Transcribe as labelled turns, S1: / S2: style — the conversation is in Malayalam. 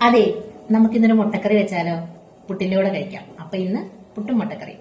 S1: അതെ നമുക്കിന്നൊരു മുട്ടക്കറി വെച്ചാലോ? പുട്ടിന്റെ കൂടെ കഴിക്കാം. അപ്പം ഇന്ന് പുട്ടും മുട്ടക്കറി